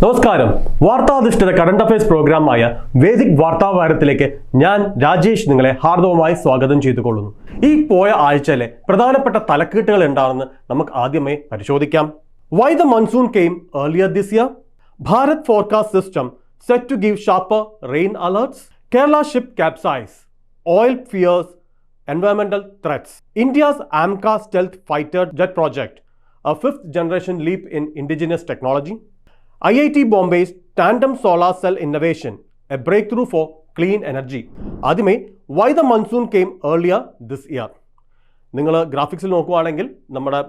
നമസ്കാരം. വാർത്താധിഷ്ഠിത current affairs പ്രോഗ്രാമായ വേദിക് വാർത്താവാരത്തിലേക്ക് ഞാൻ രാജേഷ് നിങ്ങളെ ഹാർദവമായി സ്വാഗതം ചെയ്തുകൊള്ളുന്നു. ഈ പോയ ആഴ്ചയിലെ പ്രധാനപ്പെട്ട തലക്കെട്ടുകൾ എന്താണെന്ന് നമുക്ക് ആദ്യമേ പരിശോധിക്കാം. Why the monsoon came earlier this year Bharat forecast system set to give sharper rain alerts Kerala ship capsize oil fears environmental threats India's AMCA stealth fighter jet project a fifth generation leap in indigenous technology. IIT Bombay's tandem solar cell innovation, a breakthrough for clean energy. ആദ്യമേ why the monsoon came earlier this year നിങ്ങൾ ഗ്രാഫിക്സിൽ നോക്കുവാണെങ്കിൽ നമ്മുടെ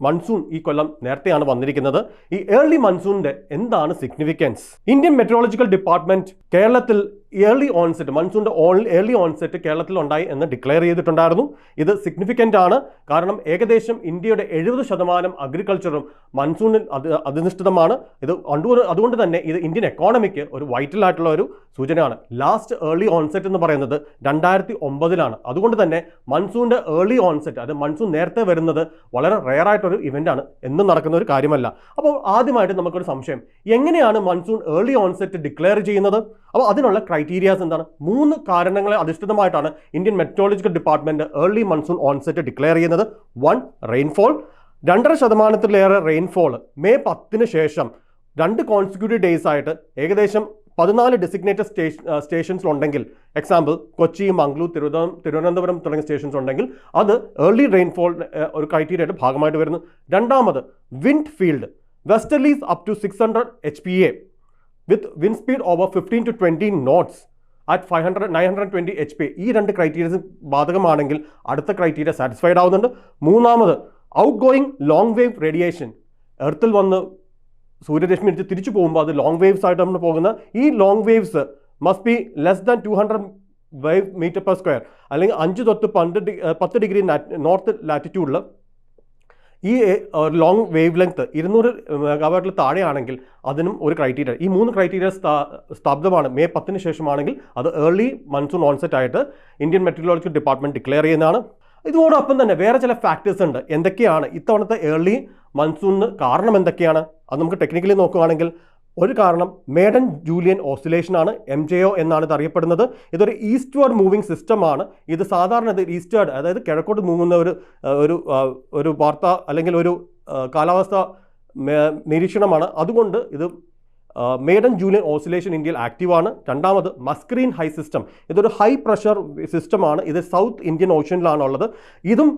monsoon ഈ കൊല്ലം നേരത്തെയാണ് വന്നിരിക്കുന്നത്. ഈ early മൺസൂണിന്റെ എന്താണ് സിഗ്നിഫിക്കൻസ് ഇന്ത്യൻ മെട്രോളജിക്കൽ ഡിപ്പാർട്ട്മെന്റ് കേരളത്തിൽ ഏർലി ഓൺസെറ്റ് മൺസൂണിന്റെ ഓൺ ഏർലി ഓൺസെറ്റ് കേരളത്തിൽ ഉണ്ടായി എന്ന് ഡിക്ലെയർ ചെയ്തിട്ടുണ്ടായിരുന്നു. ഇത് സിഗ്നിഫിക്കന്റ് ആണ്. കാരണം ഏകദേശം ഇന്ത്യയുടെ എഴുപത് ശതമാനം അഗ്രികൾച്ചറും മൺസൂണിൽ അത് അധിഷ്ഠിതമാണ് ഇത് അതുകൊണ്ട് തന്നെ ഇത് ഇന്ത്യൻ എക്കോണമിക്ക് ഒരു വൈറ്റൽ ആയിട്ടുള്ള ഒരു സൂചനയാണ്. ലാസ്റ്റ് ഏർലി ഓൺസെറ്റ് എന്ന് പറയുന്നത് രണ്ടായിരത്തി ഒമ്പതിലാണ് അതുകൊണ്ട് തന്നെ മൺസൂണിന്റെ ഏർലി ഓൺസെറ്റ് അത് മൺസൂൺ നേരത്തെ വരുന്നത് വളരെ റെയർ ഇവന്റാണ് എന്നും നടക്കുന്ന ഒരു കാര്യമല്ല. അപ്പോൾ ആദ്യമായിട്ട് നമുക്കൊരു സംശയം. എങ്ങനെയാണ് മൺസൂൺ ഏർലി ഓൺസെറ്റ് ഡിക്ലെയർ ചെയ്യുന്നത്? അപ്പോൾ അതിനുള്ള ക്രൈറ്റീരിയാസ് എന്താണ്? മൂന്ന് കാരണങ്ങളെ അധിഷ്ഠിതമായിട്ടാണ് Indian meteorological department early monsoon onset declare ചെയ്യുന്നത്. വൺ റെയിൻഫോൾ രണ്ടര ശതമാനത്തിലേറെ റെയിൻഫോൾ മെയ് പത്തിന് ശേഷം രണ്ട് കോൺസിക്യൂട്ടീവ് ഡേയ്സ് ആയിട്ട് ഏകദേശം പതിനാല് ഡെസിഗ്നേറ്റഡ് സ്റ്റേഷൻ സ്റ്റേഷൻസ് ഉണ്ടെങ്കിൽ എക്സാമ്പിൾ കൊച്ചി മംഗളൂർ തിരുവനന്തപുരം തിരുവനന്തപുരം തുടങ്ങിയ സ്റ്റേഷൻസ് ഉണ്ടെങ്കിൽ അത് ഏർലി റെയിൻഫോൾ ഒരു ക്രൈറ്റീരിയയുടെ ഭാഗമായിട്ട് വരുന്നു. രണ്ടാമത് wind field westerlies up to six hundred H P A with wind speed over fifteen to twenty knots at five hundred nine hundred twenty H P ഈ രണ്ട് ക്രൈറ്റീരിയസ് ബാധകമാണെങ്കിൽ അടുത്ത ക്രൈറ്റീരിയ സാറ്റിസ്ഫൈഡ് ആവുന്നുണ്ട്. മൂന്നാമത് out going long wave radiation എർത്തിൽ വന്ന് സൂര്യരശ്മി എടുത്ത് തിരിച്ചു പോകുമ്പോൾ അത് ലോങ് വേവ്സ് ആയിട്ട് നമ്മൾ പോകുന്ന ഈ long waves must be less than two hundred wave meter per square അല്ലെങ്കിൽ അഞ്ച് തൊട്ട് പണ്ട് പത്ത് ഡിഗ്രി നോർത്ത് ലാറ്റിറ്റ്യൂഡിൽ ഈ ലോങ് വേവ് ലെങ്ത് ഇരുന്നൂറ് മെഗാവാട്ടിൽ താഴെയാണെങ്കിൽ അതിനും ഒരു ക്രൈറ്റീരിയ ഈ മൂന്ന് ക്രൈറ്റീരിയ സ്ഥാപിതമാണ്. മെയ് പത്തിന് ശേഷമാണെങ്കിൽ അത് ഏർലി മൺസൂൺ ഓൺസെറ്റ് ആയിട്ട് ഇന്ത്യൻ മെറ്റീരിയോളജിക്കൽ ഡിപ്പാർട്ട്മെന്റ് ഡിക്ലെയർ ചെയ്യുന്നതാണ്. ഇതോടൊപ്പം തന്നെ വേറെ ചില ഫാക്ടേഴ്സ് ഉണ്ട്. എന്തൊക്കെയാണ്? ഇത്തവണത്തെ ഏർലി മൺസൂണിന് കാരണം എന്തൊക്കെയാണ്? അത് നമുക്ക് ടെക്നിക്കലി നോക്കുകയാണെങ്കിൽ ഒരു കാരണം മേഡൻ ജൂലിയൻ ഓസിലേഷൻ ആണ് എം ജെ ഒ എന്നാണ് ഇത് അറിയപ്പെടുന്നത്. ഇതൊരു ഈസ്റ്റ്വേർഡ് മൂവിങ് സിസ്റ്റമാണ്. ഇത് സാധാരണ ഇത് ഈസ്റ്റേർഡ് അതായത് കിഴക്കോട്ട് മൂങ്ങുന്ന ഒരു ഒരു ഒരു വാർത്ത അല്ലെങ്കിൽ ഒരു കാലാവസ്ഥ നിരീക്ഷണമാണ്. അതുകൊണ്ട് ഇത് മേഡൻ ജൂലിയൻ ഓസിലേഷൻ ഇന്ത്യയിൽ ആക്റ്റീവാണ്. രണ്ടാമത് മസ്ക്രീൻ ഹൈ സിസ്റ്റം. ഇതൊരു ഹൈ പ്രഷർ സിസ്റ്റമാണ്. ഇത് സൗത്ത് ഇന്ത്യൻ ഓഷ്യനിലാണുള്ളത്. ഇതും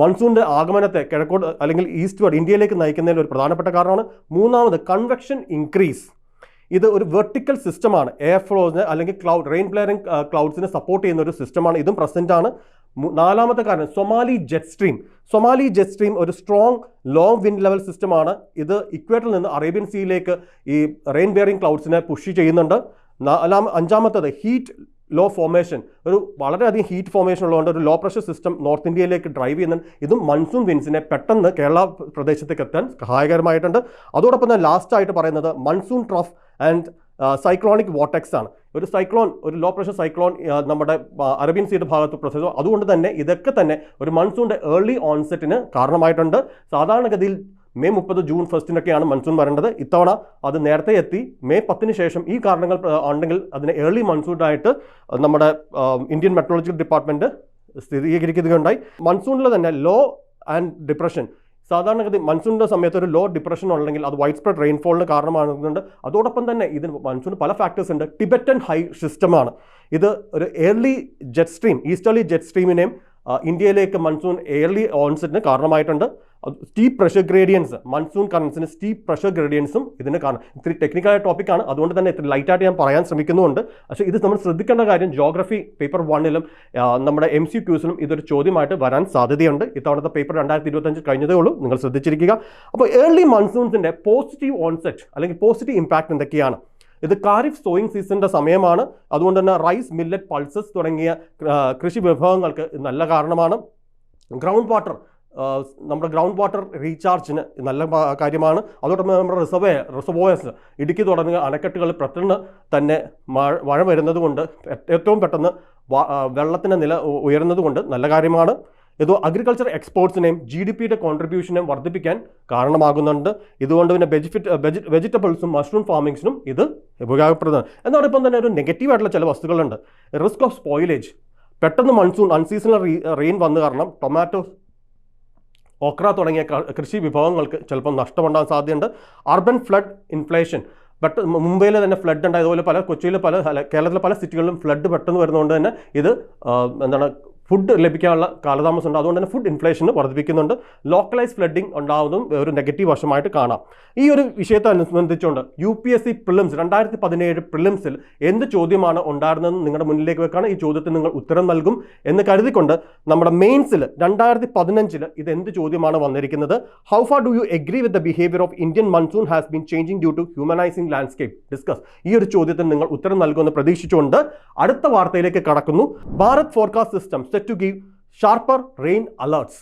മൺസൂണിന്റെ ആഗമനത്തെ കിഴക്കോട്ട് അല്ലെങ്കിൽ ഈസ്റ്റ്വേർഡ് ഇന്ത്യയിലേക്ക് നയിക്കുന്നതിൽ ഒരു പ്രധാനപ്പെട്ട കാരണമാണ്. മൂന്നാമത് കൺവെക്ഷൻ ഇൻക്രീസ് ഇത് ഒരു വെർട്ടിക്കൽ സിസ്റ്റമാണ് എയർ ഫ്ലോസിനെ അല്ലെങ്കിൽ ക്ലൗഡ് റെയിൻ പ്ലെയറിംഗ് ക്ലൗഡ്സിനെ സപ്പോർട്ട് ചെയ്യുന്ന ഒരു സിസ്റ്റമാണ് ഇതും പ്രസന്റ് ആണ്. നാലാമത്തെ കാരണം Somali jet stream Somali jet stream ഒരു സ്ട്രോങ് ലോങ് വിൻഡ് ലെവൽ സിസ്റ്റമാണ് ഇത് ഇക്വേറ്ററിൽ നിന്ന് അറേബ്യൻ സീയിലേക്ക് ഈ റെയിൻ ബെയറിംഗ് ക്ലൗഡ്സിനെ പുഷ് ചെയ്യുന്നുണ്ട്. നാലാം അഞ്ചാമത്തത് ഹീറ്റ് ലോ ഫോർമേഷൻ ഒരു വളരെയധികം ഹീറ്റ് ഫോർമേഷൻ ഉള്ളതുകൊണ്ട് ഒരു ലോ പ്രഷർ സിസ്റ്റം നോർത്ത് ഇന്ത്യയിലേക്ക് ഡ്രൈവ് ചെയ്യുന്നുണ്ട് ഇതും മൺസൂൺ വിൻസിനെ പെട്ടെന്ന് കേരള പ്രദേശത്തേക്ക് എത്താൻ സഹായകരമായിട്ടുണ്ട്. അതോടൊപ്പം തന്നെ ലാസ്റ്റ് ആയിട്ട് പറയുന്നത് monsoon trough and cyclonic vortex ആണ്. ഒരു സൈക്ലോൺ ഒരു ലോ പ്രഷർ സൈക്ലോൺ നമ്മുടെ അറബിയൻ സീയുടെ ഭാഗത്ത് പ്രസരിച്ചു. അതുകൊണ്ട് തന്നെ ഇതൊക്കെ തന്നെ ഒരു മൺസൂണിന്റെ ഏർലി ഓൺസെറ്റിന് കാരണമായിട്ടുണ്ട്. സാധാരണഗതിയിൽ മെയ് മുപ്പത് ജൂൺ ഫസ്റ്റിനൊക്കെയാണ് മൺസൂൺ വരേണ്ടത്. ഇത്തവണ അത് നേരത്തെ എത്തി. മെയ് പത്തിന് ശേഷം ഈ കാരണങ്ങൾ ഉണ്ടെങ്കിൽ അതിനെ ഏർലി മൺസൂണായിട്ട് നമ്മുടെ ഇന്ത്യൻ മെട്രോളജിക്കൽ ഡിപ്പാർട്ട്മെന്റ് സ്ഥിരീകരിക്കുകയുണ്ടായി. മൺസൂണിൽ തന്നെ ലോ ആൻഡ് ഡിപ്രഷൻ സാധാരണഗതി മൺസൂണിന്റെ സമയത്ത് ഒരു ലോ ഡിപ്രഷൻ ഉണ്ടെങ്കിൽ അത് വൈഡ് സ്പ്രെഡ് റെയിൻഫോളിന് കാരണമാകുന്നുണ്ട്. അതോടൊപ്പം തന്നെ ഇതിന് മൺസൂൺ പല ഫാക്ടേഴ്സ് ഉണ്ട്. ടിബറ്റൻ ഹൈ സിസ്റ്റമാണ് ഇത് ഒരു early jet stream easterly jet സ്ട്രീമിനെയും ഇന്ത്യയിലേക്ക് മൺസൂൺ എയർലി ഓൺസെറ്റിന് കാരണമായിട്ടുണ്ട്. സ്റ്റീപ്പ് പ്രഷർ ഗ്രേഡിയൻസ് മൺസൂൺ കറൻസിന് സ്റ്റീപ്പ് പ്രഷർ ഗ്രേഡിയൻസും ഇതിന് കാരണം ഇത്തിരി ടെക്നിക്കലായ ടോപ്പിക്കാണ് അതുകൊണ്ട് തന്നെ ഇത്തിരി ലൈറ്റായിട്ട് ഞാൻ പറയാൻ ശ്രമിക്കുന്നുണ്ട്. പക്ഷേ ഇത് നമ്മൾ ശ്രദ്ധിക്കേണ്ട കാര്യം ജോഗ്രഫി പേപ്പർ വണ്ണിലും നമ്മുടെ എം സി ക്യൂസിലും ഇതൊരു ചോദ്യമായിട്ട് വരാൻ സാധ്യതയുണ്ട്. ഇത്തവണത്തെ പേപ്പർ രണ്ടായിരത്തി ഇരുപത്തഞ്ച് കഴിഞ്ഞതേ ഉള്ളൂ. നിങ്ങൾ ശ്രദ്ധിച്ചിരിക്കുക. അപ്പോൾ ഏർലി മൺസൂൺസിന്റെ പോസിറ്റീവ് ഓൺസെറ്റ് അല്ലെങ്കിൽ പോസിറ്റീവ് ഇമ്പാക്റ്റ് എന്തൊക്കെയാണ്? ഇത് കാരിഫ് സോയിങ് സീസണിന്റെ സമയമാണ്. അതുകൊണ്ട് തന്നെ റൈസ് മില്ലറ്റ് പൾസസ് തുടങ്ങിയ കൃഷി വിഭവങ്ങൾക്ക് നല്ല കാരണമാണ്. ഗ്രൗണ്ട് വാട്ടർ നമ്മുടെ ഗ്രൗണ്ട് വാട്ടർ റീചാർജിന് നല്ല കാര്യമാണ്. അതോടൊപ്പം നമ്മുടെ റിസർവേ റിസർവോയസ് ഇടുക്കി തുടങ്ങിയ അണക്കെട്ടുകൾ പെട്ടെന്ന് തന്നെ മഴ വരുന്നത് കൊണ്ട് ഏറ്റവും പെട്ടെന്ന് വെള്ളത്തിന്റെ നില ഉയരുന്നത് കൊണ്ട് നല്ല കാര്യമാണ്. ഇത് അഗ്രികൾച്ചർ എക്സ്പോർട്സിനെയും ജി ഡി പിയുടെ കോൺട്രിബ്യൂഷനെയും വർദ്ധിപ്പിക്കാൻ കാരണമാകുന്നുണ്ട്. ഇതുകൊണ്ട് പിന്നെ ബെജിഫിറ്റ് വെജിറ്റബിൾസും മഷ്റൂം ഫാമിങ്സിനും ഇത് ഉപയോഗപ്രദമാണ്. ഇപ്പം തന്നെ ഒരു നെഗറ്റീവ് ആയിട്ടുള്ള ചില വസ്തുക്കളുണ്ട്. റിസ്ക് ഓഫ് സ്പോയിലേജ് പെട്ടെന്ന് മൺസൂൺ അൺസീസണൽ റെയിൻ വന്നു കാരണം ടൊമാറ്റോ ഓക്ര തുടങ്ങിയ കൃഷി വിഭവങ്ങൾക്ക് ചിലപ്പോൾ നഷ്ടമുണ്ടാകാൻ സാധ്യതയുണ്ട്. അർബൻ ഫ്ലഡ് ഇൻഫ്ലേഷൻ ബട്ട് മുംബൈയിൽ തന്നെ ഫ്ലഡ് ഉണ്ടായതുപോലെ പല കൊച്ചിയിലെ പല കേരളത്തിലെ പല സിറ്റികളിലും ഫ്ലഡ് പെട്ടെന്ന് വരുന്നതുകൊണ്ട് തന്നെ ഇത് എന്താണ് ഫുഡ് ലഭിക്കാനുള്ള കാലതാമസം ഉണ്ട്. അതുകൊണ്ട് തന്നെ ഫുഡ് ഇൻഫ്ലേഷൻ വർദ്ധിപ്പിക്കുന്നുണ്ട്. ലോക്കലൈസ് ഫ്ലഡിംഗ് ഉണ്ടാവുന്നതും ഒരു നെഗറ്റീവ് വശമായിട്ട് കാണാം. ഈ ഒരു വിഷയത്തെ അനുബന്ധിച്ചുകൊണ്ട് U P S C prelims രണ്ടായിരത്തി പതിനേഴ് പ്രിലിംസിൽ എന്ത് ചോദ്യമാണ് ഉണ്ടായിരുന്നതെന്ന് നിങ്ങളുടെ മുന്നിലേക്ക് വെക്കാണ്. ഈ ചോദ്യത്തിൽ നിങ്ങൾ ഉത്തരം നൽകും എന്ന് കരുതിക്കൊണ്ട് നമ്മുടെ മെയിൻസിൽ രണ്ടായിരത്തി പതിനഞ്ചിൽ ഇത് എന്ത് ചോദ്യമാണ് വന്നിരിക്കുന്നത്? How far do you agree with the behaviour of Indian monsoon has been changing due to humanising landscape discuss ഈ ഒരു ചോദ്യത്തിന് നിങ്ങൾ ഉത്തരം നൽകുമെന്ന് പ്രതീക്ഷിച്ചുകൊണ്ട് അടുത്ത വാർത്തയിലേക്ക് കടക്കുന്നു. Bharat forecast system to give sharper rain alerts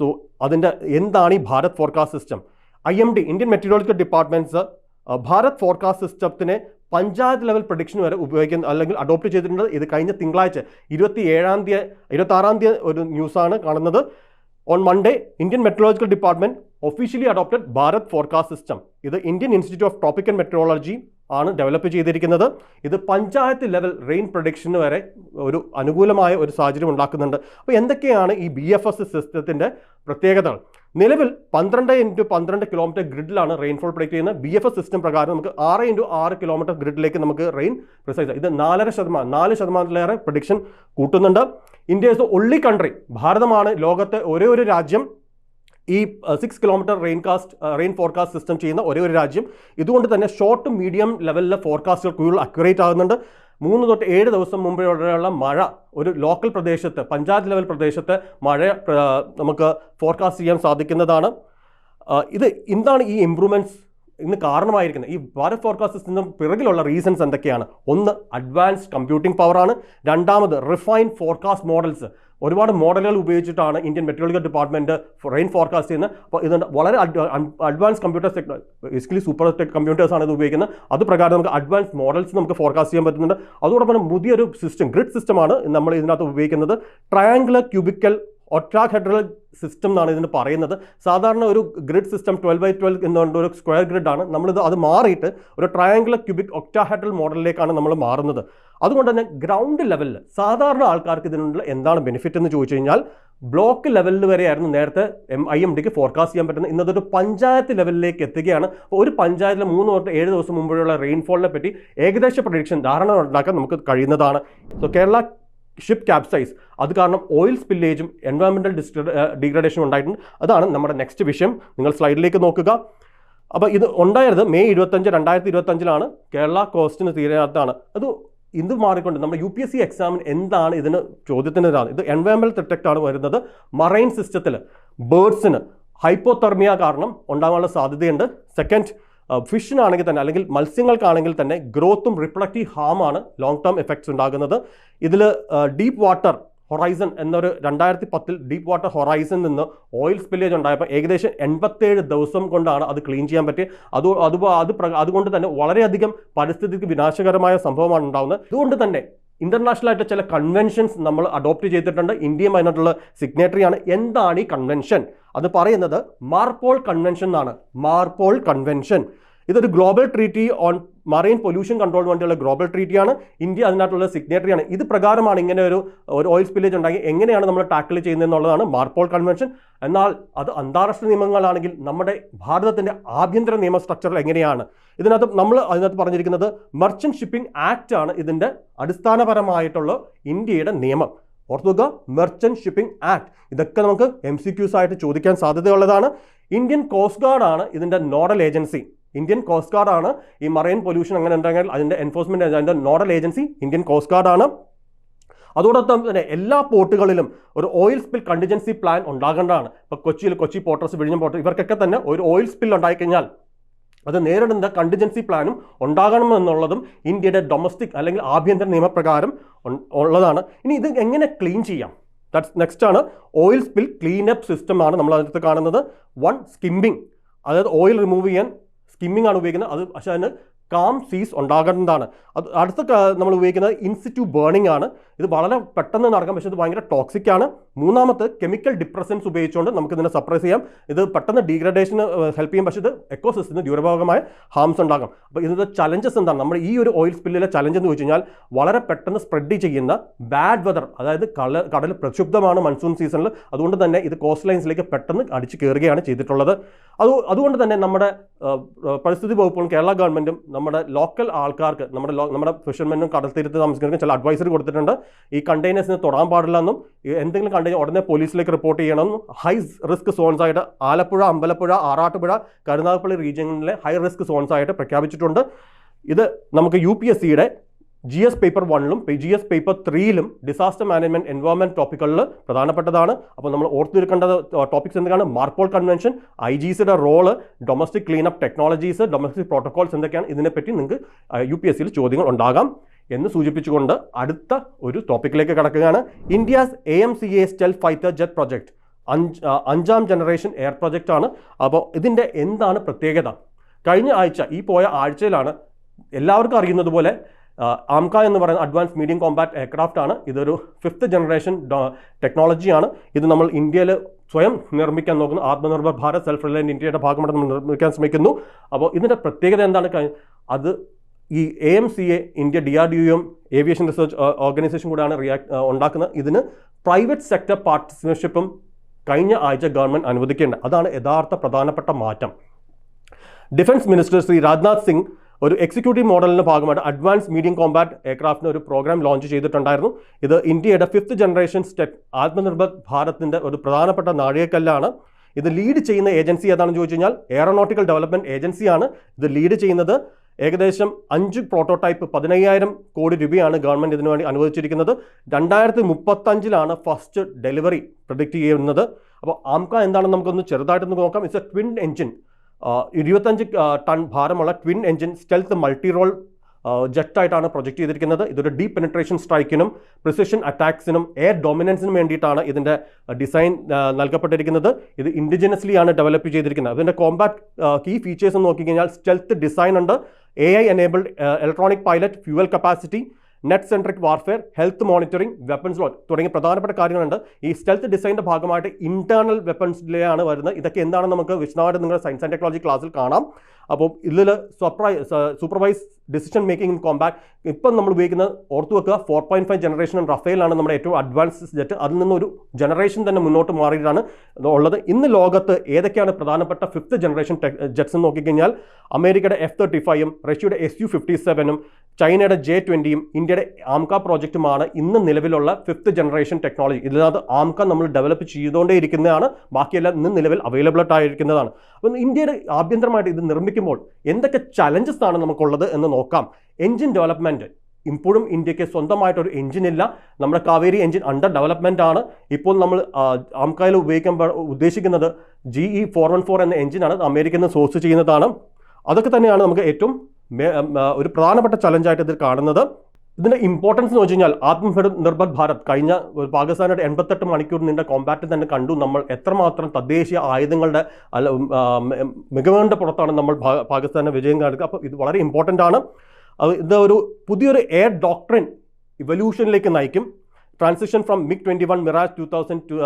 so അതിന്റെ എന്താണ് ഈ Bharat forecast system I M D Indian meteorological departments Bharat forecast സിസ്റ്റത്തിനെ panchayat level prediction വരെ ഉപയോഗിക്കുന്ന അല്ലെങ്കിൽ അഡോപ്റ്റ് ചെയ്തിട്ടുണ്ട് ഇത് കഴിഞ്ഞ തിങ്കളാഴ്ച ഇരുപത്തി ഏഴാം തീയതി ഇരുപത്തി ആറാം തീയതി ഒരു ന്യൂസാണ് കാണുന്നത്. On Monday Indian meteorological department officially adopted Bharat forecast system ഇത് Indian institute of tropical meteorology ആണ് ഡെവലപ്പ് ചെയ്തിരിക്കുന്നത്. ഇത് പഞ്ചായത്ത് ലെവൽ റെയിൻ പ്രൊഡിക്ഷന് വരെ ഒരു അനുകൂലമായ ഒരു സാഹചര്യം ഉണ്ടാക്കുന്നുണ്ട്. അപ്പോൾ എന്തൊക്കെയാണ് ഈ ബി എഫ് എസ് സിസ്റ്റത്തിന്റെ പ്രത്യേകതകൾ? നിലവിൽ പന്ത്രണ്ട് ഇന്റു പന്ത്രണ്ട് കിലോമീറ്റർ ഗ്രിഡിലാണ് റെയിൻഫോൾ പ്രൊഡിക്ട് ചെയ്യുന്നത്. ബി എഫ് എസ് സിസ്റ്റം പ്രകാരം നമുക്ക് ആറ് ഇന്റു ആറ് കിലോമീറ്റർ ഗ്രിഡിലേക്ക് നമുക്ക് റെയിൻ പ്രിസൈസ് ഇത് നാലര ശതമാനം നാല് ശതമാനത്തിലേറെ prediction കൂട്ടുന്നുണ്ട്. India is the only country ഭാരതമാണ് ലോകത്തെ ഒരേ ഒരു രാജ്യം ഈ six kilometre rain cast rain forecast system ചെയ്യുന്ന ഒരേ ഒരു രാജ്യം. ഇതുകൊണ്ട് തന്നെ ഷോർട്ട് മീഡിയം ലെവലിലെ ഫോർകാസ്റ്റുകൾ കൂടുതൽ അക്യുറേറ്റ് ആകുന്നുണ്ട്. മൂന്ന് തൊട്ട് ഏഴ് ദിവസം മുമ്പെയുള്ള മഴ ഒരു ലോക്കൽ പ്രദേശത്ത് പഞ്ചായത്ത് ലെവൽ പ്രദേശത്ത് മഴ നമുക്ക് ഫോർകാസ്റ്റ് ചെയ്യാൻ സാധിക്കുന്നതാണ്. ഇത് എന്താണ് ഈ ഇമ്പ്രൂവ്മെന്റ്സ് ഇന്ന് കാരണമായിരിക്കുന്നത്. ഈ ഭാരത് ഫോർകാസ്റ്റ് നിന്നും പിറകിലുള്ള റീസൺസ് എന്തൊക്കെയാണ്? ഒന്ന് അഡ്വാൻസ്ഡ് കമ്പ്യൂട്ടിംഗ് പവറാണ് രണ്ടാമത് റിഫൈൻ ഫോർകാസ്റ്റ് മോഡൽസ് ഒരുപാട് മോഡലുകൾ ഉപയോഗിച്ചിട്ടാണ് Indian meteorological department rain forecast ചെയ്യുന്നത്. അപ്പോൾ ഇത് വളരെ advance computers basically super tech കമ്പ്യൂട്ടേഴ്സാണ് ഇത് ഉപയോഗിക്കുന്നത്. അത് പ്രകാരം നമുക്ക് അഡ്വാൻസ് മോഡൽസ് നമുക്ക് ഫോർകാസ്റ്റ് ചെയ്യാൻ പറ്റുന്നുണ്ട്. അതോടൊപ്പം പുതിയൊരു സിസ്റ്റം ഗ്രിഡ് സിസ്റ്റമാണ് നമ്മൾ ഇതിനകത്ത് ഉപയോഗിക്കുന്നത്. ട്രയാങ്കുലർ ക്യൂബിക്കൽ ഒട്രാഹെഡ്രൽ സിസ്റ്റം എന്നാണ് ഇതിന് പറയുന്നത്. സാധാരണ ഒരു grid system twelve by twelve എന്നുകൊണ്ട് ഒരു സ്ക്വയർ ഗ്രിഡ് ആണ്. നമ്മളിത് അത് മാറിയിട്ട് ഒരു ട്രയാങ്കുലർ ക്യൂബിക് ഒക്ടാഹെഡ്രൽ മോഡലിലേക്കാണ് നമ്മൾ മാറുന്നത്. അതുകൊണ്ട് തന്നെ ഗ്രൗണ്ട് ലെവലിൽ സാധാരണ ആൾക്കാർക്ക് ഇതിനുള്ള എന്താണ് ബെനിഫിറ്റ് എന്ന് ചോദിച്ചു കഴിഞ്ഞാൽ ബ്ലോക്ക് ലെവലിൽ വരെയായിരുന്നു നേരത്തെ എം ഐ എം ഡിക്ക് ഫോർകാസ്റ്റ് ചെയ്യാൻ പറ്റുന്നത്. ഇന്നതൊരു പഞ്ചായത്ത് ലെവലിലേക്ക് എത്തുകയാണ്. ഒരു പഞ്ചായത്തിലെ മൂന്ന് തൊട്ട് ഏഴ് ദിവസം മുമ്പുള്ള റെയിൻഫോളിനെ പറ്റി ഏകദേശ പ്രൊഡിക്ഷൻ ധാരണ ഉണ്ടാക്കാൻ നമുക്ക് കഴിയുന്നതാണ്. സോ കേരള ഷിപ്പ് ക്യാപ്സൈസ് അത് കാരണം ഓയിൽ സ്പില്ലേജും എൻവയോൺമെന്റൽ ഡിഗ്രഡേഷനും ഉണ്ടായിട്ടുണ്ട്. അതാണ് നമ്മുടെ നെക്സ്റ്റ് വിഷയം. നിങ്ങൾ സ്ലൈഡിലേക്ക് നോക്കുക. അപ്പോൾ ഇത് ഉണ്ടായത് മെയ് ഇരുപത്തഞ്ച് രണ്ടായിരത്തി ഇരുപത്തഞ്ചിലാണ് കേരള കോസ്റ്റിന് തീരാത്താണ് അത് ഇത് മാറിക്കൊണ്ട് നമ്മുടെ യു പി എസ് സി എക്സാമിന് എന്താണ് ഇതിന് ചോദ്യത്തിന് ഇതാണ് ഇത് എൻവയോൺമെന്റൽ ഡിറ്റക്റ്റ് ആണ് വരുന്നത്. മറൈൻ സിസ്റ്റത്തിൽ ബേർഡ്സിന് ഹൈപ്പോതെർമിയ കാരണം ഉണ്ടാകാനുള്ള സാധ്യതയുണ്ട്. സെക്കൻഡ് ഫിഷിനാണെങ്കിൽ തന്നെ അല്ലെങ്കിൽ മത്സ്യങ്ങൾക്കാണെങ്കിൽ തന്നെ ഗ്രോത്തും റിപ്രൊഡക്റ്റീവ് ഹാമാണ് ലോങ് ടേം എഫക്ട്സ് ഉണ്ടാകുന്നത്. ഇതിൽ ഡീപ്പ് വാട്ടർ ഹൊറൈസൺ എന്നൊരു രണ്ടായിരത്തി പത്തിൽ ഡീപ്പ് വാട്ടർ ഹൊറൈസൺ നിന്ന് ഓയിൽ സ്പില്ലേജ് ഉണ്ടായപ്പോൾ ഏകദേശം എൺപത്തേഴ് ദിവസം കൊണ്ടാണ് അത് ക്ലീൻ ചെയ്യാൻ പറ്റിയത് അത് അത് അത് അതുകൊണ്ട് തന്നെ വളരെയധികം പരിസ്ഥിതിക്ക് വിനാശകരമായ സംഭവമാണ് ഉണ്ടാകുന്നത് അതുകൊണ്ട് തന്നെ ഇന്റർനാഷണൽ ആയിട്ട് ചില കൺവെൻഷൻസ് നമ്മൾ അഡോപ്റ്റ് ചെയ്തിട്ടുണ്ട്. ഇന്ത്യയും അതിനായിട്ടുള്ള സിഗ്നേറ്ററിയാണ് എന്താണ് ഈ കൺവെൻഷൻ അത് പറയുന്നത് മാർപോൾ കൺവെൻഷൻ എന്നാണ്. MARPOL convention. ഇതൊരു global treaty on marine pollution control വേണ്ടിയുള്ള ഗ്ലോബൽ ട്രീറ്റിയാണ്. ഇന്ത്യ അതിനകത്തുള്ള സിഗ്നേറ്ററിയാണ്. ഇത് പ്രകാരമാണ് ഇങ്ങനെ ഒരു ഒരു ഓയിൽ സ്പില്ലേജ് ഉണ്ടാക്കി എങ്ങനെയാണ് നമ്മൾ ടാക്കിൾ ചെയ്യുന്നതെന്നുള്ളതാണ് മാർപോൾ കൺവെൻഷൻ. എന്നാൽ അത് അന്താരാഷ്ട്ര നിയമങ്ങളാണെങ്കിൽ നമ്മുടെ ഭാരതത്തിന്റെ ആഭ്യന്തര നിയമ സ്ട്രക്ചറിൽ എങ്ങനെയാണ്? ഇതിനകത്ത് നമ്മൾ അതിനകത്ത് പറഞ്ഞിരിക്കുന്നത് മർച്ചന്റ് ഷിപ്പിംഗ് ആക്ട് ആണ് ഇതിന്റെ അടിസ്ഥാനപരമായിട്ടുള്ള ഇന്ത്യയുടെ നിയമം. ഓർത്തുക മെർച്ചന്റ് ഷിപ്പിംഗ് ആക്ട് ഇതൊക്കെ നമുക്ക് എം സി ക്യൂസ് ആയിട്ട് ചോദിക്കാൻ സാധ്യതയുള്ളതാണ്. ഇന്ത്യൻ കോസ്റ്റ് ഗാർഡാണ് ഇതിന്റെ നോഡൽ ഏജൻസി ഇന്ത്യൻ കോസ്റ്റ് ഗാർഡാണ് ഈ മറൈൻ പൊല്യൂഷൻ അങ്ങനെ ഉണ്ടെങ്കിൽ അതിന്റെ എൻഫോഴ്സ്മെന്റ് അതിന്റെ നോഡൽ ഏജൻസി ഇന്ത്യൻ കോസ്റ്റ് ഗാർഡാണ് അതോടൊപ്പം തന്നെ എല്ലാ പോർട്ടുകളിലും ഒരു ഓയിൽ സ്പിൽ കണ്ടിജൻസി പ്ലാൻ ഉണ്ടാകേണ്ടതാണ്. ഇപ്പോൾ കൊച്ചിയിൽ കൊച്ചി പോർട്ടേഴ്സ് വിഴിഞ്ഞം പോർട്ട് ഇവർക്കൊക്കെ തന്നെ ഒരു ഓയിൽ സ്പിൽ ഉണ്ടായിക്കഴിഞ്ഞാൽ അത് നേരിടുന്ന കണ്ടിജൻസി പ്ലാനും ഉണ്ടാകണമെന്നുള്ളതും ഇന്ത്യയുടെ ഡൊമസ്റ്റിക് അല്ലെങ്കിൽ ആഭ്യന്തര നിയമപ്രകാരം ഉള്ളതാണ്. ഇനി ഇത് എങ്ങനെ ക്ലീൻ ചെയ്യാം? ദാറ്റ്സ് നെക്സ്റ്റ് ആണ്. ഓയിൽ സ്പിൽ ക്ലീനപ്പ് സിസ്റ്റം ആണ് നമ്മൾ അതിനകത്ത് കാണുന്നത്. വൺ സ്കിമ്മിങ് അതായത് ഓയിൽ റിമൂവ് ചെയ്യാൻ സ്കിമ്മിംഗ് ആണ് ഉപയോഗിക്കുന്നത്. അത് പക്ഷേ അതിന് കാം സീസ് ഉണ്ടാകുന്നതാണ് അത് അടുത്ത നമ്മൾ ഉപയോഗിക്കുന്നത് ഇൻസിറ്റു ബേണിംഗ് ആണ്. ഇത് വളരെ പെട്ടെന്ന് നടക്കാം പക്ഷേ ഇത് ഭയങ്കര ടോക്സിക് ആണ്. മൂന്നാമത്തെ കെമിക്കൽ ഡിപ്രസൻസ് ഉപയോഗിച്ചുകൊണ്ട് നമുക്ക് ഇതിനെ സപ്രസ് ചെയ്യാം. ഇത് പെട്ടെന്ന് ഡീഗ്രഡേഷന് ഹെൽപ്പ് ചെയ്യും. പക്ഷേ ഇത് എക്കോസിസ്റ്റത്തിന് ദൂരഭാഗമായ ഹാംസ് ഉണ്ടാകും അപ്പോൾ ഇതിന്റെ ചലഞ്ചസ് എന്താണ്? നമ്മുടെ ഈ ഒരു ഓയിൽ സ്പില്ലിലെ ചലഞ്ച് എന്ന് വെച്ച് കഴിഞ്ഞാൽ വളരെ പെട്ടെന്ന് സ്പ്രെഡ് ചെയ്യുന്ന ബാഡ് വെതർ അതായത് കടൽ കടൽ പ്രക്ഷുബ്ധമാണ് മൺസൂൺ സീസണിൽ അതുകൊണ്ട് തന്നെ ഇത് കോസ്റ്റ് ലൈൻസിലേക്ക് പെട്ടെന്ന് അടിച്ചു കയറുകയാണ് ചെയ്തിട്ടുള്ളത്. അത് അതുകൊണ്ട് തന്നെ നമ്മുടെ പരിസ്ഥിതി വകുപ്പുകളും കേരള ഗവൺമെന്റും നമ്മുടെ ലോക്കൽ ആൾക്കാർക്ക് നമ്മുടെ നമ്മുടെ ഫിഷർമെനും കടൽ തീരത്ത് താമസിക്കുന്നവർക്ക് ചില അഡ്വൈസർ കൊടുത്തിട്ടുണ്ട്. ഈ കണ്ടെയ്നേഴ്സിന് തൊടാൻ പാടില്ല എന്നും എന്തെങ്കിലും കണ്ടെയ്നർ ഉടനെ പോലീസിലേക്ക് റിപ്പോർട്ട് ചെയ്യണമെന്നും ഹൈ റിസ്ക് സോൺസ് ആയിട്ട് ആലപ്പുഴ അമ്പലപ്പുഴ ആറാട്ടുപുഴ കരുനാഗപ്പള്ളി റീജിയനിലെ ഹൈ റിസ്ക് സോൺസ് ആയിട്ട് പ്രഖ്യാപിച്ചിട്ടുണ്ട്. ഇത് നമുക്ക് യു പി എസ് സിയുടെ ജി എസ് പേപ്പർ വണ്ണിലും ജി എസ് പേപ്പർ ത്രീയിലും ഡിസാസ്റ്റർ മാനേജ്മെന്റ് എൻവയോൺമെന്റ് ടോപ്പിക്കുകളിൽ പ്രധാനപ്പെട്ടതാണ്. അപ്പോൾ നമ്മൾ ഓർത്തിരിക്കേണ്ടത് ടോപ്പിക്സ് എന്തൊക്കെയാണ്? മാർപ്പോൾ കൺവെൻഷൻ ഐ ജി സിയുടെ role domestic cleanup technologies domestic protocols എന്തൊക്കെയാണ്? ഇതിനെപ്പറ്റി നിങ്ങൾക്ക് യു പി എസ് സിയിൽ ചോദ്യങ്ങൾ ഉണ്ടാകാം എന്ന് സൂചിപ്പിച്ചുകൊണ്ട് അടുത്ത ഒരു ടോപ്പിക്കിലേക്ക് കടക്കുകയാണ്. India's A M C A stealth fighter jet project അഞ്ച് അഞ്ചാം ജനറേഷൻ എയർ പ്രൊജക്റ്റ് ആണ്. അപ്പോൾ ഇതിന്റെ എന്താണ് പ്രത്യേകത? കഴിഞ്ഞ ആഴ്ച ഈ പോയ ആഴ്ചയിലാണ് എല്ലാവർക്കും അറിയുന്നത് പോലെ ആംക എന്ന് പറയുന്ന അഡ്വാൻസ് മീഡിയം കോമ്പാക്ട് എയർക്രാഫ്റ്റ് ആണ്. ഇതൊരു ഫിഫ്ത്ത് ജനറേഷൻ ടെക്നോളജിയാണ് ഇത് നമ്മൾ ഇന്ത്യയിൽ സ്വയം നിർമ്മിക്കാൻ നോക്കുന്നു. ആത്മനിർഭർ ഭാരത് സെൽഫ് റിലയന്റ് ഇന്ത്യയുടെ ഭാഗമായിട്ട് നമ്മൾ നിർമ്മിക്കാൻ ശ്രമിക്കുന്നു. അപ്പോൾ ഇതിന്റെ പ്രത്യേകത എന്താണ്? അത് ഈ A M C A India D R D യുയും aviation research organisation കൂടെയാണ് റിയാക്ട് ഉണ്ടാക്കുന്നത്. ഇതിന് പ്രൈവറ്റ് സെക്ടർ പാർട്ടിസിപ്പേഷൻഷിപ്പും കഴിഞ്ഞ ആഴ്ച ഗവൺമെന്റ് അനുവദിക്കേണ്ടത് അതാണ് യഥാർത്ഥ പ്രധാനപ്പെട്ട മാറ്റം. ഡിഫൻസ് മിനിസ്റ്റർ ശ്രീ രാജ്നാഥ് സിംഗ് ഒരു എക്സിക്യൂട്ടീവ് മോഡലിന്റെ ഭാഗമായിട്ട് അഡ്വാൻസ് മീഡിയം കോമ്പാക്ട് എയർക്രാഫ്റ്റിന് ഒരു പ്രോഗ്രാം ലോഞ്ച് ചെയ്തിട്ടുണ്ടായിരുന്നു. ഇത് ഇന്ത്യയുടെ ഫിഫ്ത്ത് ജനറേഷൻ സ്റ്റെപ്പ് ആത്മനിർഭർ ഭാരത്തിന്റെ ഒരു പ്രധാനപ്പെട്ട നാഴികക്കല്ലാണ്. ഇത് ലീഡ് ചെയ്യുന്ന ഏജൻസി ഏതാണെന്ന് ചോദിച്ചു കഴിഞ്ഞാൽ എയറോനോട്ടിക്കൽ ഡെവലപ്മെന്റ് ഏജൻസിയാണ് ഇത് ലീഡ് ചെയ്യുന്നത് ഏകദേശം അഞ്ച് പ്രോട്ടോടൈപ്പ് പതിനയ്യായിരം കോടി രൂപയാണ് ഗവൺമെന്റ് ഇതിനു വേണ്ടി അനുവദിച്ചിരിക്കുന്നത്. രണ്ടായിരത്തി മുപ്പത്തഞ്ചിലാണ് ഫസ്റ്റ് ഡെലിവറി പ്രൊഡിക്റ്റ് ചെയ്യുന്നത്. അപ്പോൾ ആംക എന്താണെന്ന് നമുക്കൊന്ന് ചെറുതായിട്ടൊന്ന് നോക്കാം. ഇറ്റ്സ് എ ട്വിൻ എഞ്ചിൻ ഇരുപത്തഞ്ച് ടൺ ഭാരമുള്ള twin engine stealth multi role ജെറ്റായിട്ടാണ് project ചെയ്തിരിക്കുന്നത്. ഇതൊരു ഡീപ് പെനിട്രേഷൻ സ്ട്രൈക്കിനും പ്രിസിഷൻ അറ്റാക്സിനും എയർ ഡോമിനൻസിനും വേണ്ടിയിട്ടാണ് ഇതിന്റെ ഡിസൈൻ നൽകപ്പെട്ടിരിക്കുന്നത്. ഇത് ഇൻഡിജിനസ്ലി ആണ് ഡെവലപ്പ് ചെയ്തിരിക്കുന്നത് അതിന്റെ കോമ്പാക്ട് കീ ഫീച്ചേഴ്സ് നോക്കിക്കഴിഞ്ഞാൽ സ്റ്റെൽത്ത് ഡിസൈൻ ഉണ്ട്. A I enabled electronic pilot fuel capacity net centric warfare health monitoring weapons load തുടങ്ങിയ പ്രധാനപ്പെട്ട കാര്യങ്ങളുണ്ട്. ഈ സ്റ്റെൽത്ത് ഡിസൈന്റെ ഭാഗമായിട്ട് ഇന്റേണൽ വെപ്പൺസിലെയാണ് വരുന്നത്. ഇതൊക്കെ എന്താണെന്ന് നമുക്ക് വിശദമായിട്ട് നിങ്ങളുടെ സയൻസ് ആൻഡ് ടെക്നോളജി ക്ലാസ്സിൽ കാണാം. അപ്പോൾ ഇതിൽ supervise decision making in compact ഇപ്പം നമ്മൾ ഉപയോഗിക്കുന്ന ഓർത്തു വെക്കുക ഫോർ പോയിന്റ് ഫൈവ് ജനറേഷൻ റഫേലാണ് നമ്മുടെ ഏറ്റവും അഡ്വാൻസ് ജെറ്റ് അതിൽ നിന്നൊരു ജനറേഷൻ തന്നെ മുന്നോട്ട് മാറിയിട്ടാണ് ഉള്ളത്. ഇന്ന് ലോകത്ത് ഏതൊക്കെയാണ് പ്രധാനപ്പെട്ട ഫിഫ്ത്ത് ജനറേഷൻ ജെറ്റ്സ് എന്ന് നോക്കിക്കഴിഞ്ഞാൽ അമേരിക്കയുടെ എഫ് തേർട്ടി ഫൈവും റഷ്യയുടെ എസ് യു ഫിഫ്റ്റി സെവനും ചൈനയുടെ ജെ ട്വന്റിയും ഇന്ത്യയുടെ ആംക പ്രോജക്റ്റുമാണ് ഇന്ന് നിലവിലുള്ള ഫിഫ്ത്ത് ജനറേഷൻ ടെക്നോളജി. ഇതിനകത്ത് ആംക നമ്മൾ ഡെവലപ്പ് ചെയ്തുകൊണ്ടേ ഇരിക്കുന്നതാണ്. ബാക്കിയെല്ലാം ഇന്ന് നിലവിൽ അവൈലബിൾ ആയിരിക്കുന്നതാണ് അപ്പം ഇന്ത്യയുടെ ആഭ്യന്തരമായിട്ട് ഇത് നിർമ്മിക്കുമ്പോൾ എന്തൊക്കെ ചലഞ്ചസ് ആണ് നമുക്കുള്ളത് എന്ന് നോക്കാം. എഞ്ചിൻ ഡെവലപ്മെന്റ് ഇപ്പോഴും ഇന്ത്യയ്ക്ക് സ്വന്തമായിട്ടൊരു എഞ്ചിൻ ഇല്ല. നമ്മുടെ കാവേരി എഞ്ചിൻ അണ്ടർ ഡെവലപ്മെന്റ് ആണ്. ഇപ്പോൾ നമ്മൾ ആംകായിൽ ഉപയോഗിക്കാൻ ഉദ്ദേശിക്കുന്നത് G E four one four എന്ന എഞ്ചിനാണ് അമേരിക്കയിൽ നിന്ന് സോഴ്സ് ചെയ്യുന്നതാണ്. അതൊക്കെ തന്നെയാണ് നമുക്ക് ഏറ്റവും ഒരു പ്രധാനപ്പെട്ട ചലഞ്ചായിട്ട് ഇതിൽ കാണുന്നത് ഇതിന്റെ ഇമ്പോർട്ടൻസ് എന്ന് വെച്ച് കഴിഞ്ഞാൽ ആത്മനിർഭർ നിർഭർ ഭാരത് കഴിഞ്ഞ ഒരു പാകിസ്ഥാനായിട്ട് എൺപത്തെട്ട് മണിക്കൂർ നീണ്ട കോമ്പാറ്റിൽ തന്നെ കണ്ടു നമ്മൾ എത്രമാത്രം തദ്ദേശീയ ആയുധങ്ങളുടെ അല്ല ഉം, ആ, മി- മികവിന്റെ പുറത്താണ് നമ്മൾ പാകിസ്ഥാനെ വിജയം കാണിക്കുക. അപ്പോൾ ഇത് വളരെ ഇമ്പോർട്ടന്റ് ആണ്. ഇത് ഒരു പുതിയൊരു എയർ ഡോക്ടറിൻ ഇവല്യൂഷനിലേക്ക് നയിക്കും. Transition from MiG twenty one Mirage two thousand to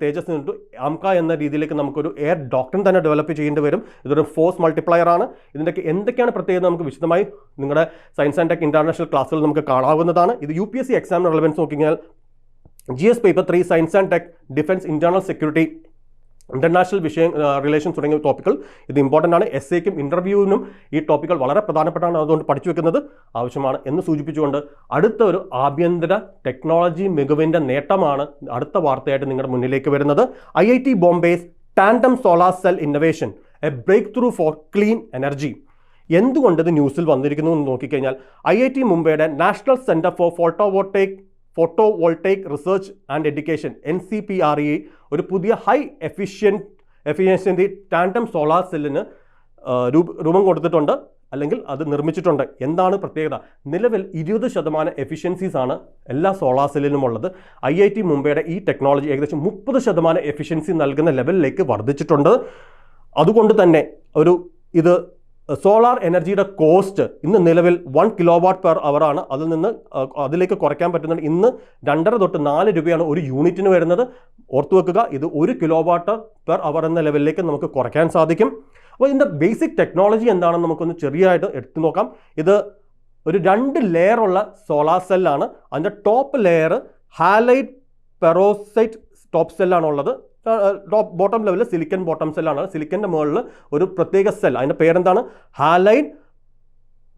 Tejas to AMCA എന്ന രീതിയിലേക്ക് നമുക്കൊരു എയർ ഡോക്ട്രിൻ തന്നെ ഡെവലപ്പ് ചെയ്യേണ്ടി വരും. ഇതൊരു ഫോഴ്സ് മൾട്ടിപ്ലയർ ആണ്. ഇതിന്റെയൊക്കെ എന്തൊക്കെയാണ് പ്രത്യേകത നമുക്ക് വിശദമായി നിങ്ങളുടെ സയൻസ് ആൻഡ് ടെക് ഇന്റർനാഷണൽ ക്ലാസ്സിൽ നമുക്ക് കാണാവുന്നതാണ്. ഇത് യു പി എസ് സി എക്സാമിന് റെലവൻസ് നോക്കിക്കഴിഞ്ഞാൽ G S paper three science and tech defence internal security international വിഷയം റിലേഷൻ തുടങ്ങിയ ടോപ്പിക്കുകൾ ഇത് ഇമ്പോർട്ടന്റ് ആണ്. എസ് എക്കും ഇന്റർവ്യൂവിനും ഈ ടോപ്പിക്കുകൾ വളരെ പ്രധാനപ്പെട്ടാണ് അതുകൊണ്ട് പഠിച്ചു വെക്കുന്നത്. ആവശ്യമാണ് എന്ന് സൂചിപ്പിച്ചുകൊണ്ട് അടുത്ത ഒരു ആഭ്യന്തര ടെക്നോളജി മികവിന്റെ നേട്ടമാണ് അടുത്ത വാർത്തയായിട്ട് നിങ്ങളുടെ മുന്നിലേക്ക് വരുന്നത്. I I T Bombay's tandem solar cell innovation a breakthrough for clean energy എന്തുകൊണ്ട് ഇത് ന്യൂസിൽ വന്നിരിക്കുന്നു എന്ന് നോക്കിക്കഴിഞ്ഞാൽ ഐ ഐ ടി മുംബൈയുടെ national centre for photovoltaic photovoltaic research and education N C P R E ഒരു പുതിയ high efficient efficiency tandem solar സെല്ലിന് രൂപം കൊടുത്തിട്ടുണ്ട്. അല്ലെങ്കിൽ അത് നിർമ്മിച്ചിട്ടുണ്ട്. എന്താണ് പ്രത്യേകത? നിലവിൽ ഇരുപത് ശതമാനം എഫിഷ്യൻസീസ് ആണ് എല്ലാ സോളാർ സെല്ലിനും ഉള്ളത്. ഐ ഐ ടി മുംബൈയുടെ ഈ ടെക്നോളജി ഏകദേശം മുപ്പത് ശതമാനം എഫിഷ്യൻസി നൽകുന്ന ലെവലിലേക്ക് വർദ്ധിച്ചിട്ടുണ്ട്. അതുകൊണ്ട് തന്നെ ഒരു ഇത് സോളാർ എനർജിയുടെ കോസ്റ്റ് ഇന്ന് നിലവിൽ one kilowatt per hour ആണ് അതിൽ നിന്ന് അതിലേക്ക് കുറയ്ക്കാൻ പറ്റുന്നത് ഇന്ന് രണ്ടര തൊട്ട് നാല് രൂപയാണ് ഒരു യൂണിറ്റിന് വരുന്നത്. ഓർത്തു വെക്കുക ഇത് ഒരു കിലോ വാട്ട് പെർ അവർ എന്ന ലെവലിലേക്ക് നമുക്ക് കുറയ്ക്കാൻ സാധിക്കും. അപ്പോൾ ഇതിന്റെ ബേസിക് ടെക്നോളജി എന്താണെന്ന് നമുക്കൊന്ന് ചെറിയതായിട്ട് എടുത്തു നോക്കാം. ഇത് ഒരു രണ്ട് ലെയർ ഉള്ള സോളാർ സെല്ലാണ്. അതിന്റെ top layer halide perovskite top സെല്ലാണ് ഉള്ളത്. ടോപ്പ് ബോട്ടം ലെവലിൽ സിലിക്കൻ ബോട്ടം സെല്ലാണ് സിലിക്കന്റെ മുകളിൽ ഒരു പ്രത്യേക സെൽ അതിന്റെ പേരെന്താണ്? ഹാലൈൻ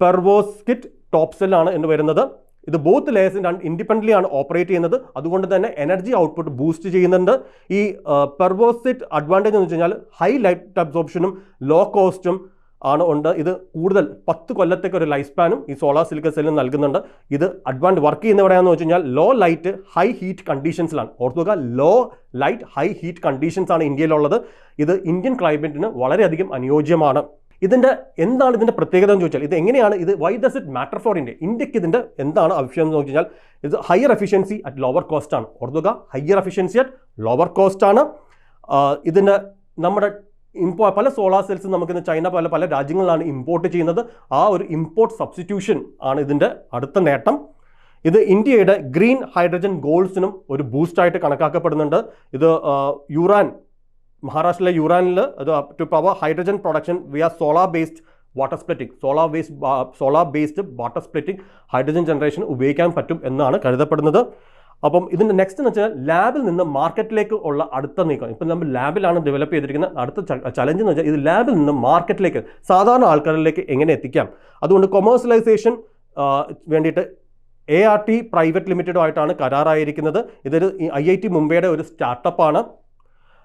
പെർവോസ്കിറ്റ് ടോപ്പ് സെല്ലാണ് എന്ന് വരുന്നത്. ഇത് ബോത്ത് ലെയേഴ്സ് ഇൻഡിപെൻഡന്റ്ലി ആണ് ഓപ്പറേറ്റ് ചെയ്യുന്നത്. അതുകൊണ്ട് തന്നെ എനർജി ഔട്ട്പുട്ട് ബൂസ്റ്റ് ചെയ്യുന്നുണ്ട്. ഈ പെർവോസിറ്റ് അഡ്വാന്റേജ് എന്ന് വെച്ച് കഴിഞ്ഞാൽ ഹൈ ലൈറ്റ് അബ്സോർപ്ഷനും ലോ കോസ്റ്റും ആണ് ഉണ്ട്. ഇത് കൂടുതൽ പത്ത് കൊല്ലത്തേക്ക് ഒരു ലൈഫ് സ്പാനും ഈ സോളാർ സിലിക്കൺ സെല്ലിന് നൽകുന്നുണ്ട്. ഇത് അഡ്വാൻസ് വർക്ക് ചെയ്യുന്ന എവിടെയാണെന്ന് വെച്ച് കഴിഞ്ഞാൽ ലോ ലൈറ്റ് ഹൈ ഹീറ്റ് കണ്ടീഷൻസിലാണ് ഓർത്തുക low light high heat conditions ആണ് ഇന്ത്യയിലുള്ളത്. ഇത് ഇന്ത്യൻ ക്ലൈമറ്റിന് വളരെയധികം അനുയോജ്യമാണ്. ഇതിന്റെ എന്താണ് ഇതിന്റെ പ്രത്യേകത എന്ന് ചോദിച്ചാൽ ഇത് എങ്ങനെയാണ് ഇത് why does it matter for India ഇന്ത്യയ്ക്ക് ഇതിന്റെ എന്താണ് ആവശ്യം എന്ന് കഴിഞ്ഞാൽ ഇത് higher efficiency at lower cost ആണ്. ഓർത്തുക higher efficiency at lower cost ആണ്. ഇതിന്റെ നമ്മുടെ ഇമ്പോ പല സോളാർ സെൽസ് നമുക്കിന്ന് ചൈന പല പല രാജ്യങ്ങളിലാണ് ഇമ്പോർട്ട് ചെയ്യുന്നത്. ആ ഒരു ഇമ്പോർട്ട് സബ്സ്റ്റിറ്റ്യൂഷൻ ആണ് ഇതിന്റെ അടുത്ത നേട്ടം. ഇത് ഇന്ത്യയുടെ ഗ്രീൻ ഹൈഡ്രജൻ ഗോൾസിനും ഒരു ബൂസ്റ്റായിട്ട് കണക്കാക്കപ്പെടുന്നുണ്ട്. ഇത് യുറാൻ മഹാരാഷ്ട്രയിലെ യുറാനിൽ അത് to power hydrogen production we are solar based water splitting solar based solar based water splitting hydrogen generation ഉപയോഗിക്കാൻ പറ്റും എന്നാണ് കരുതപ്പെടുന്നത്. അപ്പം ഇതിന്റെ നെക്സ്റ്റ് എന്ന് വെച്ചാൽ ലാബിൽ നിന്ന് മാർക്കറ്റിലേക്ക് ഉള്ള അടുത്ത നീക്കം. ഇപ്പം നമ്മൾ ലാബിലാണ് ഡെവലപ്പ് ചെയ്തിരിക്കുന്ന അടുത്ത ചലഞ്ച് എന്ന് വെച്ചാൽ ഇത് ലാബിൽ നിന്ന് മാർക്കറ്റിലേക്ക് സാധാരണ ആൾക്കാരിലേക്ക് എങ്ങനെ എത്തിക്കാം? അതുകൊണ്ട് കൊമേഴ്സ്യലൈസേഷൻ വേണ്ടിയിട്ട് എ ആർ ടി പ്രൈവറ്റ് ലിമിറ്റഡുമായിട്ടാണ് കരാറായിരിക്കുന്നത്. ഇതൊരു ഐ ഐ ടി മുംബൈയുടെ ഒരു സ്റ്റാർട്ടപ്പാണ്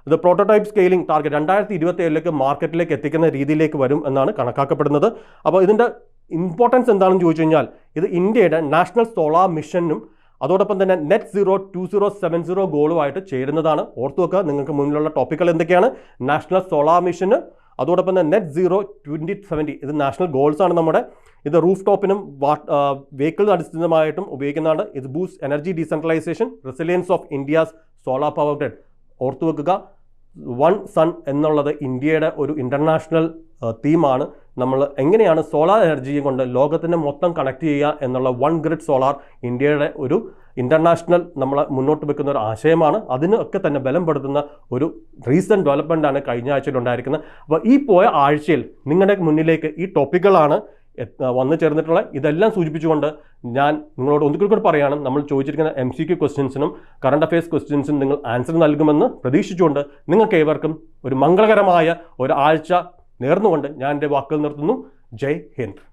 ഇത് പ്രോട്ടോടൈപ്പ് സ്കെയിലിംഗ് ടാർഗറ്റ് രണ്ടായിരത്തി ഇരുപത്തി ഏഴിലേക്ക് മാർക്കറ്റിലേക്ക് എത്തിക്കുന്ന രീതിയിലേക്ക് വരും എന്നാണ് കണക്കാക്കപ്പെടുന്നത്. അപ്പോൾ ഇതിന്റെ ഇമ്പോർട്ടൻസ് എന്താണെന്ന് ചോദിച്ചു കഴിഞ്ഞാൽ ഇത് ഇന്ത്യയുടെ നാഷണൽ സോളാർ മിഷനും അതോടൊപ്പം തന്നെ net zero two zero seven zero ഗോളുമായിട്ട് ചേരുന്നതാണ്. ഓർത്തു വെക്കുക നിങ്ങൾക്ക് മുന്നിലുള്ള ടോപ്പിക്കുകൾ എന്തൊക്കെയാണ്? നാഷണൽ സോളാർ മിഷന് അതോടൊപ്പം തന്നെ നെറ്റ് സീറോ ട്വന്റി സെവന്റി ഇത് നാഷണൽ ഗോൾസ് ആണ് നമ്മുടെ. ഇത് റൂഫ് ടോപ്പിനും വെഹിക്കിൾ അടിസ്ഥാനമായിട്ടും ഉപയോഗിക്കുന്നതാണ്. ഇത് boost energy decentralisation resilience of India's solar power grid ഓർത്തു വെക്കുക വൺ സൺ എന്നുള്ളത് ഇന്ത്യയുടെ ഒരു ഇന്റർനാഷണൽ തീമാണ് നമ്മൾ എങ്ങനെയാണ് സോളാർ എനർജിയെ കൊണ്ട് ലോകത്തിനെ മൊത്തം കണക്ട് ചെയ്യുക എന്നുള്ള വൺ ഗ്രിഡ് സോളാർ ഇന്ത്യയുടെ ഒരു ഇന്റർനാഷണൽ നമ്മൾ മുന്നോട്ട് വെക്കുന്ന ഒരു ആശയമാണ്. അതിനൊക്കെ തന്നെ ബലപ്പെടുത്തുന്ന ഒരു റീസെന്റ് ഡെവലപ്മെന്റാണ് കഴിഞ്ഞ ആഴ്ചയിൽ ഉണ്ടായിരിക്കുന്നത്. അപ്പോൾ ഈ പോയ ആഴ്ചയിൽ നിങ്ങളുടെ മുന്നിലേക്ക് ഈ ടോപ്പിക്കുകളാണ് വന്നു ചേർന്നിട്ടുള്ള ഇതെല്ലാം സൂചിപ്പിച്ചുകൊണ്ട് ഞാൻ നിങ്ങളോട് ഒന്നുകൂടി കൂടി പറയുകയാണ് നമ്മൾ ചോദിച്ചിരിക്കുന്ന എം സി ക്യു ക്വസ്റ്റ്യൻസിനും കറണ്ട് അഫയേഴ്സ് ക്വസ്റ്റ്യൻസിനും നിങ്ങൾ ആൻസർ നൽകുമെന്ന് പ്രതീക്ഷിച്ചുകൊണ്ട് നിങ്ങൾക്ക് ഏവർക്കും ഒരു മംഗളകരമായ ഒരു ആഴ്ച നേർന്നുകൊണ്ട് ഞാൻ എന്റെ വാക്കുകൾ നിർത്തുന്നു. ജയ് ഹിന്ദ്.